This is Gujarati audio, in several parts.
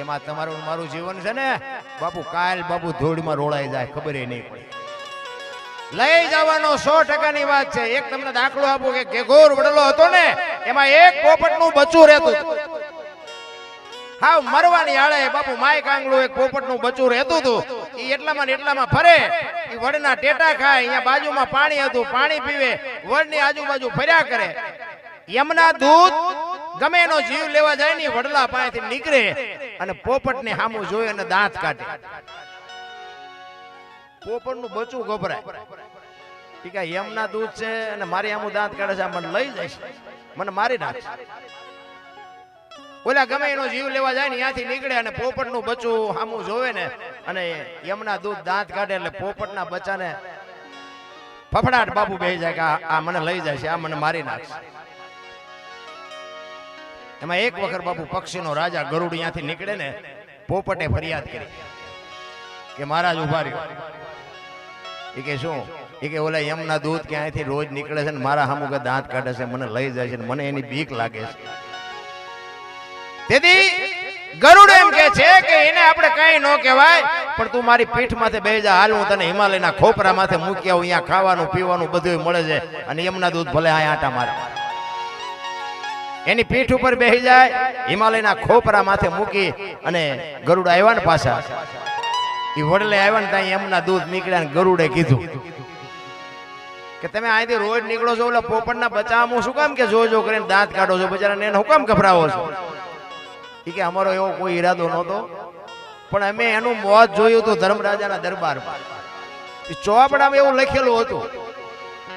એમાં તમારું મારું જીવન છે ને, બાપુ કાલ બાપુ ધૂળમાં રોળાઈ જાય, ખબર નહીં પડે. લઈ જવાનો સો ટકાની વાત છે. એક તમને દાખલો આપું કે ઘેઘોર વડલો હતો ને, એમાં એક પોપટનું બચ્ચું રહેતું હા મરવાની આળે બાપુ માય કાંગલું એક પોપટનું બચ્ચું રહેતું હતું. એ એટલામાં ને એટલામાં ફરે. એ વડના ટેટા ખાય, અહીંયા બાજુમાં પાણી હતું, પાણી પીવે, વડની આજુબાજુ ફર્યા કરે. યમના દૂધ ગમે એનો જીવ લેવા જાય ને વડલા પાસેથી નીકળે અને પોપટને સામું જોઈ અને દાંત કાઢે. પોપટનું બચ્ચું ગભરાય. ઈ કે યમના દૂધ છે અને મારી આમું દાંત કાઢે છે મને લઈ જશે મને મારી નાખશે ઓલા ગમે એનો જીવ લેવા જાય ને ત્યાંથી નીકળે અને પોપટનું બચું સામું જોવે ને અને યમના દૂધ દાંત કાઢે એટલે પોપટના બચ્ચાને ફફડાટ બાપુ બે જાય કે, આ મને લઈ જાય છે આ મને મારી નાખશે. એમાં એક વખત બાપુ પક્ષીનો રાજા ગરુડ ત્યાંથી નીકળે ને, પોપટે ફરિયાદ કરી કે મહારાજ ઊભા રહ્યો. એ કે શું? એ કે ઓલા યમના દૂધ ક્યાંયથી રોજ નીકળે છે ને મારા સામું દાંત કાઢે છે, મને લઈ જાય છે ને મને એની બીક લાગે છે. તેથી ગરુડ એમ કે છે કે એને આપણે કઈ ન કહેવાય, પણ તું મારી પીઠ માથે બે જા, હાલ હું તને હિમાલયના ખોપરા માથે મૂકી આવું, અહીંયા ખાવાનું, પીવાનું બધું મળે છે અને યમના દૂધ ભલે આ આટા મારે. એની પીઠ ઉપર બેસી જાય, હિમાલયના ખોપરા માથે મૂકી અને ગરુડ આવ્યા ને પાછા. એ વડલે આવ્યા ને ત્યાં એમના દૂધ નીકળ્યા ને ગરુડે કીધું કે તમે અહીંથી રોજ નીકળો છો, ઓલા પોપટના બચાવમાં શું કામ કે જો જો કરીને દાંત કાઢો છો? બચારાને એને હું કામ ગભરાવો છો? એ કે અમારો એવો કોઈ ઈરાદો નહોતો. પણ અમે એનું મોત જોયું હતું ધર્મરાજાના દરબારમાં. ચોપડામાં એવું લખેલું હતું.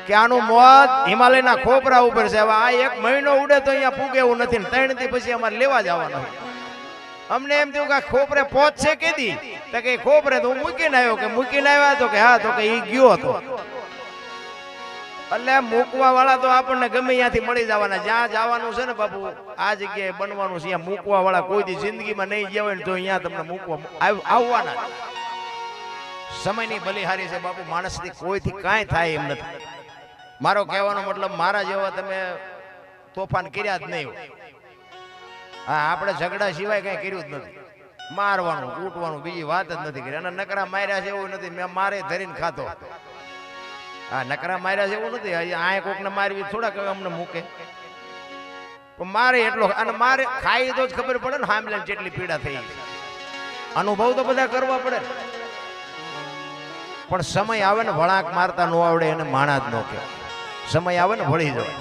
કે આનું મોત હિમાલયના ખોપરા ઉપર છે. હવે આ એક મહિનો ઉડે તો અહીંયા પૂગે એવું નથી ને ત્રણથી પછી અમારે લેવા જવાનું અમને એમ થયું કે ખોપરે પહોંચશે કેદી તો કે ખોપરે તો હું મૂકીને આવ્યો કે મૂકીને આવ્યા તો કે હા, તો કે એ ગયો હતો. એટલે મૂકવા વાળા તો આપણને ગમે ત્યાંથી મળી જવાના. જ્યાં જવાનું છે ને બાપુ, આ જગ્યાએ બનવાનું છે. ત્યાં મૂકવા વાળા કોઈ જિંદગીમાં નહીં હોય ને તો અહીંયા તમને મૂકવા આવ- આવવાના. સમયની સમયની બલિહારી છે બાપુ, માણસની કોઈથી કાંઈ થાય એમ નથી. મારો કહેવાનો મતલબ મારા જેવા તમે તોફાન કર્યા જ નહીં હા, આપણે ઝઘડા સિવાય કઈ કર્યું જ નથી. મારવાનું કૂટવાનું બીજી વાત જ નથી કરી. અને નકરા માર્યા છે એવું નથી. મેં મારે ધરીને ખાતો હા, નકરા માર્યા છે એવું નથી. આ કોકને મારવી થોડાક અમને મૂકે. પણ મારે એટલો અને મારે ખાઈ તો જ ખબર પડે ને હામલે જેટલી પીડા થઈ. અનુભવ તો બધા કરવા પડે પણ સમય આવે ને વળાંક મારતા ન આવડે એને માણા જ ન કે સમય આવે ને વળી જવાય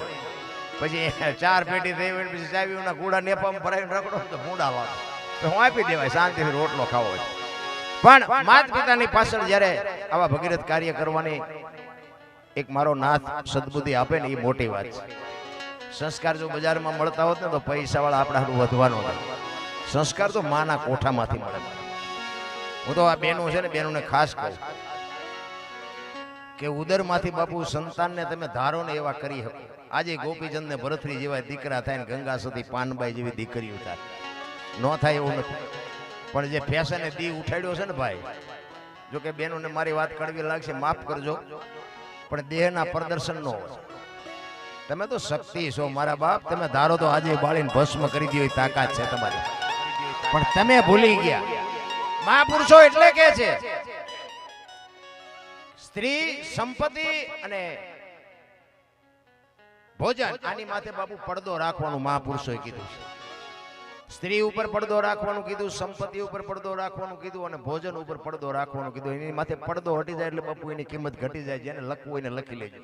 પછી ચાર પેટી થઈ હોય પછી ચાવીઓના ગોળા નેપામાં ભરાઈને રખડો તો ભૂંડા વાળો. તો હું આપી દેવાય શાંતિથી રોટલો ખાવો હોય. પણ માત પિતાની પાછળ જ્યારે આવા ભગીરથ કાર્ય કરવાની એક મારો નાથ સદબુદ્ધિ આપે ને એ મોટી વાત છે. સંસ્કાર જો બજારમાં મળતા હોત ને તો પૈસાવાળા આપણા હારું વધવાનો હતો. સંસ્કાર તો માના કોઠામાંથી મળે. હું તો આ બહેનો છે ને બહેનોને ખાસ કહું. કે ઉદરમાંથી બાપુ સંતાનને તમે ધારો ને એવા કરી શકો. આજે ગોપીચંદ ને ભરતરી જેવા દીકરા થાય ને ગંગા સુધી પાનબાઈ જેવી દીકરીઓ થાય. ન થાય એવું નથી. પણ જે ફેશને દી ઉઠાડ્યો છે ને ભાઈ, જો કે બેનોને મારી વાત કડવી લાગશે, માફ કરજો. પણ દેહના પ્રદર્શન નો તમે તો શક્તિ છો મારા બાપ, તમે ધારો તો આજે બાળીને ભસ્મ કરી દીધી તાકાત છે તમારી. પણ તમે ભૂલી ગયા. મહાપુરુષો એટલે કે છે? સ્ત્રી સંપત્તિ અને ભોજન. આની માથે બાપુ પડદો રાખવાનું મહાપુરુષોએ કીધું છે. સ્ત્રી ઉપર પડદો રાખવાનું કીધું સંપત્તિ ઉપર પડદો રાખવાનું કીધું અને ભોજન ઉપર પડદો રાખવાનું કીધું. એની માથે પડદો હટી જાય એટલે બાપુ એની કિંમત ઘટી જાય જેને લખવું એને લખી લેજો.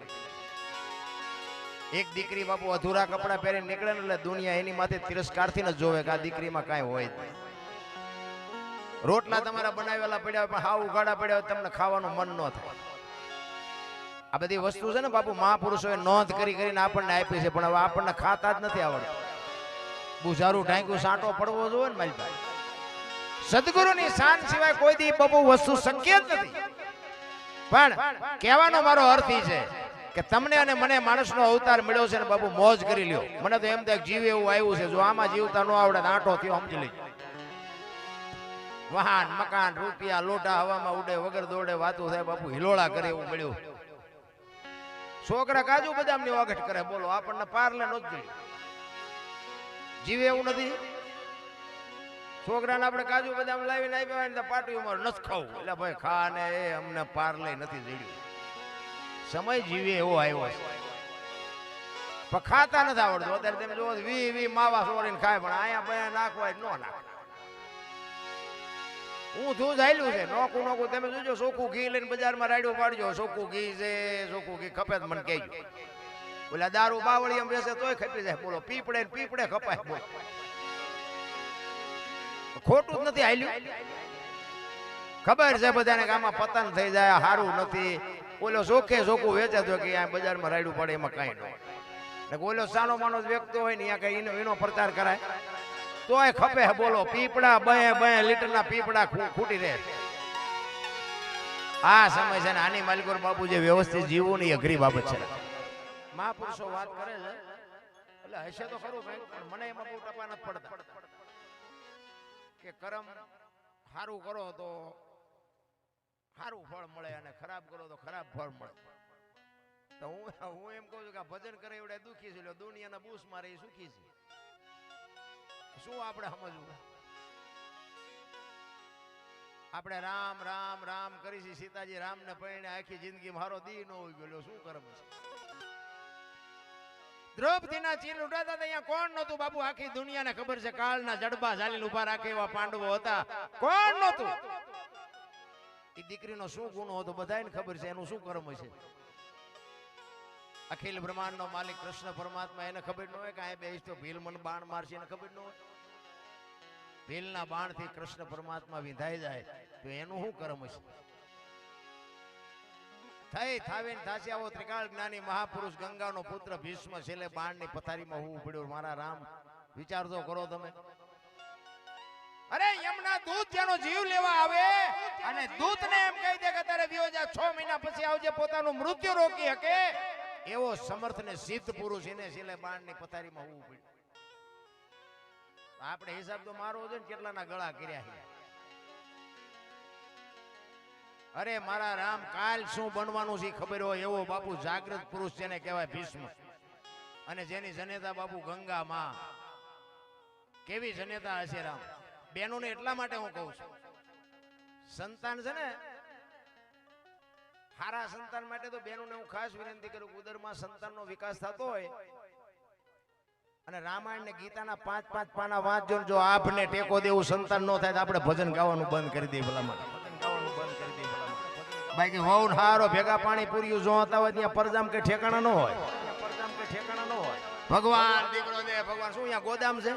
એક દીકરી બાપુ અધૂરા કપડા પહેરીને નીકળે ને એટલે દુનિયા એની માથે તિરસ્કારથી જ જોવે કે આ દીકરીમાં કાંઈ હોય જ રોટલા તમારા બનાવેલા પડ્યા હોય પણ હાવ ઉઘાડા પડ્યા હોય તમને ખાવાનું મન ન થાય. આ બધી વસ્તુ છે ને બાપુ મહાપુરુષોએ નોંધ કરી કરીને આપણને આપી છે પણ હવે આપણને ખાતા જ નથી આવડતું. બુઝારું ઢાંક્યું સાંટો પડવો જોઈએ ને મારી ભાઈ સદગુરુની શાન સિવાય કોઈ દી બાપુ વસ્તુ શક્ય જ નથી. પણ કહેવાનો મારો અર્થ છે કે તમને અને મને માણસનો અવતાર મળ્યો છે ને બાપુ મોજ કરી લ્યો. મને તો એમ થાય જીવ એવું આવ્યું છે જો આમાં જીવતા ન આવડે આંટો થયો સમજી લઈ વાહન મકાન રૂપિયા લોટા હવામાં ઉડે વગર દોડે વાતું થાય બાપુ હિલોળા કરે એવું મળ્યું. છોકરા કાજુ બદામની વાગટ કરે, બોલો, આપણને પારલે નો જીવે એવું નથી? છોકરાને આપણે કાજુ બદામ લાવીને આપ્યા હોય ને પાટી ઉમર નથી ખાવું. એટલે ભાઈ ખા ને એ અમને પારલે નથી જડ્યું. સમય જીવે એવો આવ્યો છે. ખાતા નથી આવડતું. અત્યારે તમે જોવો વી વી, માવા સોરીને ખાય, પણ અહીંયા ભાઈ નાખવા ન નાખે. હું તું જાયલું છે. નોકું નોકું. તમે જોજો સોકું ઘી લઈને બજારમાં રાડ્યો પાડજો. સોકું ઘી છે સોકું ઘી ખપે તો મને કહેજો ઓલા દારૂ બાવળી એમ બેસે તોય ખપી જાય. બોલો પીપડે ને પીપડે ખપાય. બોલો. ખોટું જ નથી હાલ્યું. ખબર છે બધાને કે આમાં પતન થઈ જાય સારું નથી. ઓલો સોખે સોખું વેચે તો કે આ બજારમાં રાડ્યું પડે, એમાં કાંઈ ન ઓલો સાનો માનો વેચતો હોય ને, અહીંયા કઈ એનો એનો પ્રચાર કરાય. તોય ખપે, બોલો પીપડા બે બે લીટરના પીપડા ખૂ- ખૂટી રહે. આ સમય છે ને આની માલિકોર બાપુ જે વ્યવસ્થિત જીવવું ની અઘરી બાબત છે. મહાપુરુષો વાત કરે છે, એટલે હશે તો ખરું પણ મને એમાં બહુ ટપા નથી પડતા. કે કરમ સારું કરો તો સારું ફળ મળે અને ખરાબ કરો તો ખરાબ ફળ મળે. તો હું હું એમ કહું છું કે ભજન કરે એવડે દુખી છે દુનિયાના બૂસ મારે એ સુખી છે. શું આપણે સમજવું? આપણે રામ રામ રામ કરી છે. સીતાજી રામને પરિણે આખી જિંદગી મારો દી નો હોય ગયો શું કર્મ છે? દ્રૌપદીના ચીલ ઉડાતા અહીંયા કોણ નહોતું? બાપુ, આખી દુનિયાને ખબર છે કાળના જડબા ઝાલીને ઊભા રાખે એવા પાંડવો હતા. કોણ નહોતું? એ દીકરીનો શું ગુનો હતો? બધાને ખબર છે. એનું શું કર્મ છે? અખિલ બ્રહ્માંડનો માલિક કૃષ્ણ પરમાત્મા, એને ખબર ન હોય કે આ બેસ તો ભીલ મન બાણ મારશે, એને ખબર ન હોય. ભીલના બાણથી કૃષ્ણ પરમાત્મા વિંધાઈ જાય, તો એનું શું કર્મ છે થઈ, થાવીને થાસી આવો ત્રિકાળ જ્ઞાની મહાપુરુષ, ગંગાનો પુત્ર ભીષ્મ, છેલ્લે બાણની પથારીમાં હું ઉપડ્યો મારા રામ, વિચાર તો કરો તમે. અરે યમના દૂત જેનો જીવ લેવા આવે, અને દૂતને એમ કહી દે કે તારે વિયો જા 6 મહિના પછી આવજે, પોતાનું મૃત્યુ રોકી શકે. એવો સમર્થ ને સિદ્ધ પુરુષ એને છેલ્લે બાણની પથારીમાં હોવું પડ્યું. આપણે હિસાબ તો મારો છે ને કેટલાના ગળા કર્યા છે. અરે મારા રામ, કાલ શું બનવાનું છે ખબર હોય એવો બાપુ જાગૃત પુરુષ જેને કહેવાય ભીષ્મ. અને જેની જનેતા બાપુ ગંગા માં કેવી જનેતા હશે રામ? બેનોને એટલા માટે હું કહું છું. સંતાન છે ને સારા સંતાન માટે તો બેનોને હું ખાસ વિનંતી કરું ઉદરમાં સંતાનનો વિકાસ થતો હોય અને રામાયણ ને ગીતાના પાંચ પાંચ પાના વાંચજો જો આપને ટેકો દેવું સંતાન નો થાય તો આપણે ભજન ગાવાનું બંધ કરી દઈએ ભલામણ. બાકી હોવ હારો ભેગા પાણી પૂર્યું જોતા હોય ત્યાં પરજામ કે ઠેકાણા ન હોય. હોય. ભગવાન દીકરો દે, ભગવાન શું અહીંયા ગોદામ છે?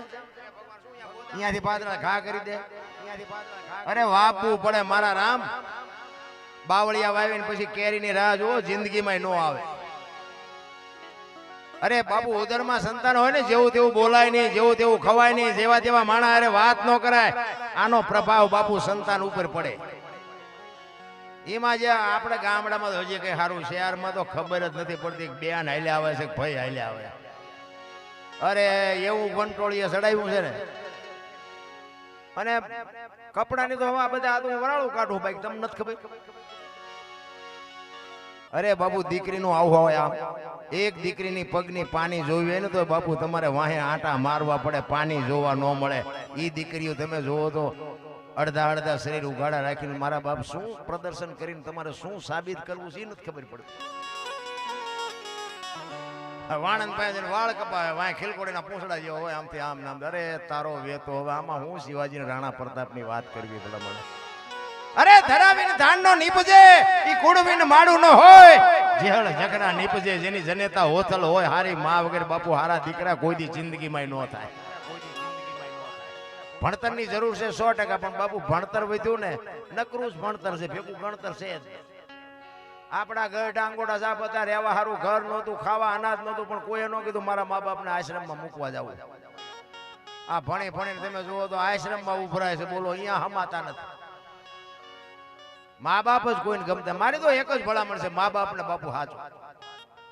અહીંયાથી પાદરા ઘા કરી દે. અહીંયાથી પાદરા ઘા અરે વાપવું પડે મારા રામ. બાવળિયા વાવીને પછી કેરીની રાહ જુઓ, જિંદગીમાં ન આવે. અરે બાપુ, ઉદરમાં સંતાન હોય ને, જેવું તેવું બોલાય નહીં, જેવું તેવું ખવાય નહીં, જેવા તેવા માણા અરે વાત ન કરાય. આનો પ્રભાવ બાપુ સંતાન ઉપર પડે. એમાં જે આપણે ગામડામાં હજી કઈ સારું, શહેરમાં તો ખબર જ નથી પડતી બેન હાલે આવે છે ભાઈ હાલે આવે. અરે એવું કંટ્રોળીએ ચડાવ્યું છે ને. અને કપડાની તો હવે બધા આ વરાળું કાઢું ભાઈ, તમને નથી ખબર? અરે બાપુ, દીકરીનું આવું હોય આમ. એક દીકરીની પગની પાણી જોવી હોય ને તો બાપુ તમારે વાહે આંટા મારવા પડે, પાણી જોવા ન મળે. એ દીકરીઓ તમે જોવો તો અડધા અડધા શરીર ઉઘાડા રાખીને મારા બાપ શું પ્રદર્શન કરીને તમારે શું સાબિત કરવું છે એ નથી ખબર પડતી. વાણંદ પાસે વાળ કપાવે વાય ખીલકોડીના પૂંછડા જેવો હોય, આમથી આમ નામ અરે તારો વેતો, હવે આમાં હું શિવાજી રાણા પ્રતાપની વાત કરવી ભલે મને. ધરાવીને ધાન નો નીપજે, ઈ કુડવીને માડું ન હોય. જેહળ ઝઘડા નીપજે, જેની જનેતા હોથલ હોય, હારી માં વગેરે, બાપુ હારા દીકરા, કોઈ દી જિંદગીમાં ન થાય. ભણતરની જરૂર છે સો ટકા, પણ બાપુ ભણતર વધ્યું ને, નકરું જ ભણતર છે, ભેગું ગણતર છે આપણા ઘર ડાંગોડા સાપ હતા, રહેવા સારું ઘર નહોતું, ખાવા અનાજ નહોતું, પણ કોઈએ ન કીધું મારા મા બાપને આશ્રમમાં મૂકવા જવું. આ ભણી ભણીને તમે જુઓ તો આશ્રમમાં ઉભરાય છે, બોલો, અહીંયા હમાતા નથી. મા બાપ જ કોઈને ગમતા. મારી તો એક જ ભલામણ છે, મા બાપ ને બાપુ હાચું.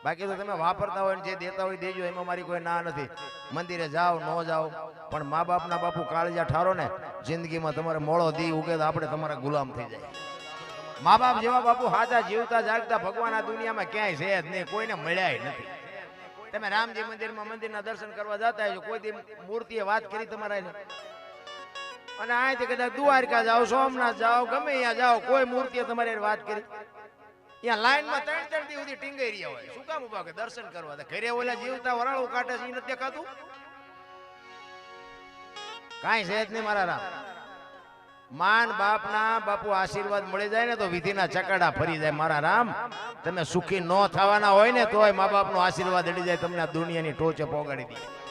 બાકી તો તમે વાપરતા હોય જે દેતા હોય દેજો, એમાં મારી કોઈ ના નથી. મંદિરે જાઓ, ન જાઓ, પણ મા બાપના બાપુ કાળજા ઠારો ને, જિંદગીમાં તમારે મોળો દી ઉગે તો આપણે તમારા ગુલામ થઈ જાય. મા બાપ જેવા બાપુ હાચા જીવતા જાગતા ભગવાન આ દુનિયામાં ક્યાંય છે જ નહીં, કોઈને મળ્યા નથી. તમે રામજી મંદિરમાં મંદિરના દર્શન કરવા જતા હોય કોઈ મૂર્તિએ વાત કરી તમારા? અને અહીંથી કદાચ દ્વારકા જાઓ, સોમનાથ જાઓ, ગમે ત્યાં જાઓ, કોઈ મૂર્તિએ તમારે વાત કરી. ત્યાં લાઈનમાં ત્રણ ત્રણ દી સુધી ટીંગાઈ રહ્યા હોય. શું કામ ઊભા કે દર્શન કરવા? ઘરે ઓલા જીવતા વરાળો કાઢે છે એ નથી દેખાતું? કાંઈ છે જ નહીં મારા રામ. માન બાપના બાપુ આશીર્વાદ મળી જાય ને તો વિધિના ચકડા ફરી જાય મારા રામ. તમે સુખી ન થવાના હોય ને તોય મા બાપનો આશીર્વાદ અડી જાય, તમને દુનિયાની ટોચે પોગાડી દે.